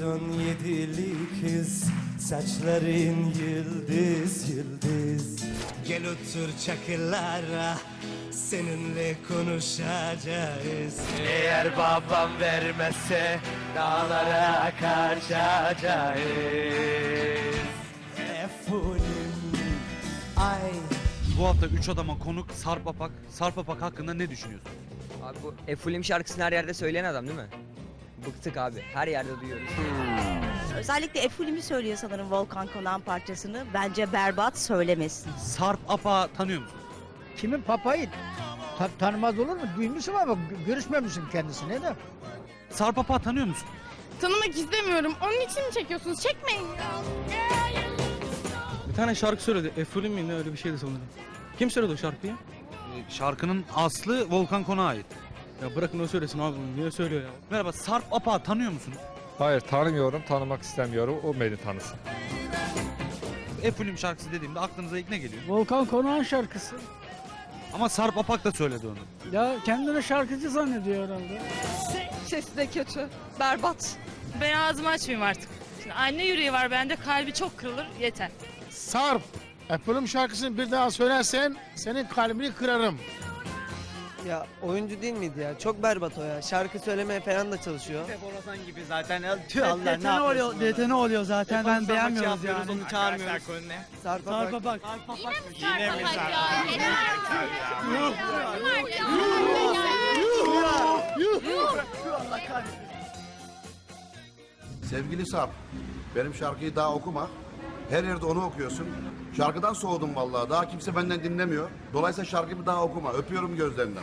17'li kız Saçların yıldız yıldız Gel otur çakılara Seninle konuşacağız Eğer babam vermezse Dağlara kaçacağız Efulim Ay Bu hafta 3 adama konuk Sarp Apak. Sarp Apak hakkında ne düşünüyorsun? Abi bu Efulim şarkısını her yerde söyleyen adam değil mi? Bıktık abi. Her yerde duyuyoruz. Özellikle Efulim'i söylüyor sanırım Volkan Konan parçasını. Bence berbat söylemesin. Sarp Apak'ı tanıyor musun? Kimin papayı? Ta- tanımaz olur mu? Duymuşum ama gö- görüşmemişim kendisine de. Sarp Apak'ı tanıyor musun? Tanımak istemiyorum. Onun için mi çekiyorsunuz? Çekmeyin. Bir tane şarkı söyledi. Efulim mi ne öyle bir şeydi sanırım. Kim söyledi o şarkıyı? Ee, Şarkının aslı Volkan Konak'a ait. Ya bırakın o söylesin abi. Niye söylüyor ya? Merhaba Sarp Apak'ı tanıyor musunuz? Hayır tanımıyorum, tanımak istemiyorum. O beni tanısın. Efulim şarkısı dediğimde aklınıza ilk ne geliyor? Volkan Konak'ın şarkısı. Ama Sarp Apak da söyledi onu. Ya kendini şarkıcı zannediyor herhalde. Sesi de kötü. Berbat. Ben ağzımı açmayayım artık. Şimdi anne yüreği var bende. Kalbi çok kırılır. Yeter. Sarp, Apple'ın şarkısını bir daha söylersen senin kalbini kırarım. Ya oyuncu değil miydi ya? Çok berbat o ya. Şarkı söylemeye falan da çalışıyor. Borazan gibi zaten. Tüh Allah ne oluyor? Detone oluyor zaten. Ben beğenmiyoruz yani. Onu çağırmıyoruz. Sarp Apak. bak. Sevgili Sarp, benim şarkıyı daha okuma. Her yerde onu okuyorsun. Şarkıdan soğudum vallahi. Daha kimse benden dinlemiyor. Dolayısıyla şarkımı daha okuma. Öpüyorum gözlerinden.